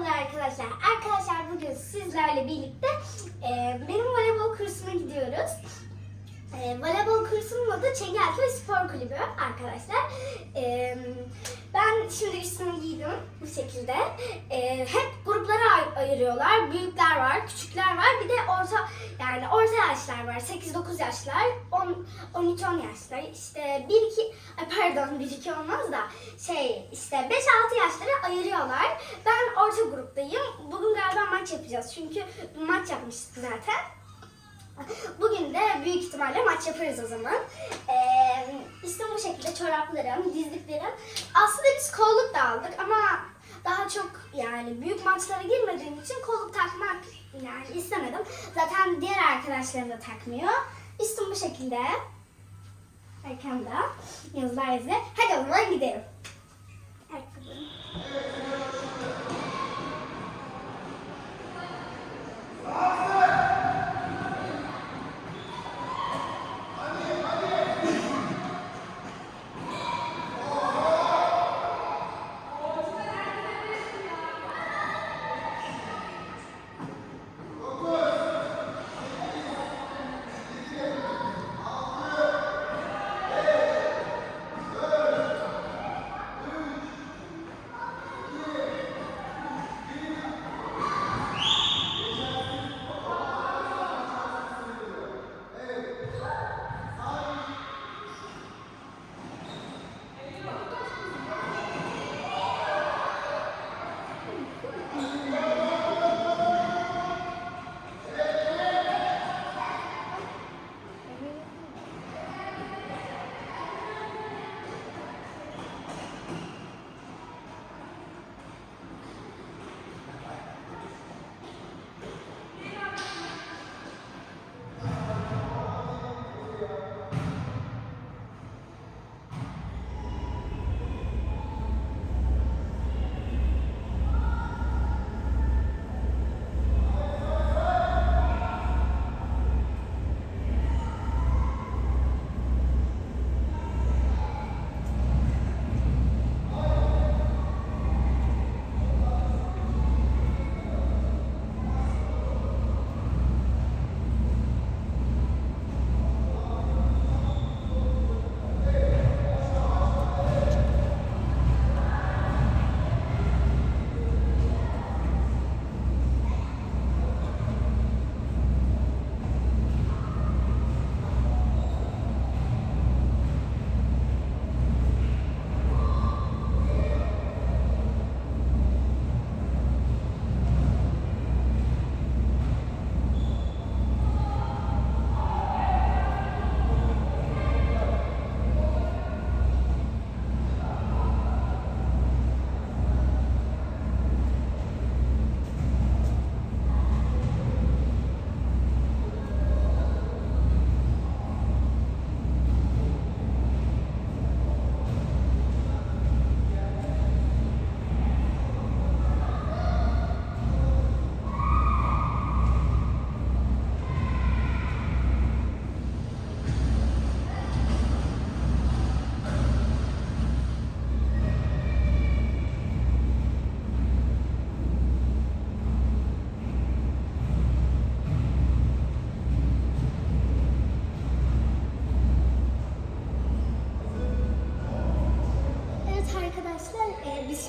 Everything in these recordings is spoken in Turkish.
Merhabalar arkadaşlar. Arkadaşlar bugün sizlerle birlikte e, benim voleybol kursuma gidiyoruz. E, voleybol kursumun adı Çengelköy Spor Kulübü arkadaşlar. E, ben şimdi giydim bu şekilde. E, hep gruplara ay- ayırıyorlar. Büyükler var, küçükler var. Bir de orta yani orta yaşlar var. 8-9 yaşlar, 10 13-10 yaşlar. İşte 1 2 ay pardon 1 2 olmaz da şey işte 5-6 yaşlara ayırıyorlar. Ben orta gruptayım. Bugün galiba maç yapacağız. Çünkü maç yapmıştık zaten. Bugün de büyük ihtimalle maç yaparız o zaman. Çoraplarım, dizliklerim. Aslında biz kolluk da aldık ama daha çok yani büyük maçlara girmediğim için kolluk takmak yani istemedim. Zaten diğer arkadaşlarım da takmıyor. Üstüm bu şekilde. Arkamda yazılar yazıyor. Hadi o zaman gidelim. Ayakkabı.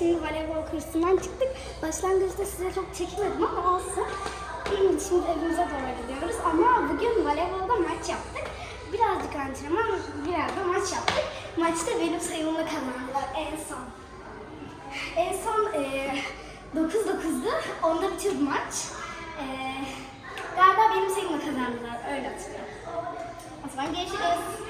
Şimdi voleybol kursundan çıktık. Başlangıçta size çok çekmedim ama olsun. Şimdi evimize doğru gidiyoruz ama bugün voleybolda maç yaptık. Birazcık antrenman, biraz da maç yaptık. Maçta benim sayımla kazandılar en son. En son e, 9-9'du, onda bitirdi maç. E, galiba benim sayımla kazandılar, öyle hatırlıyorum. O zaman görüşürüz.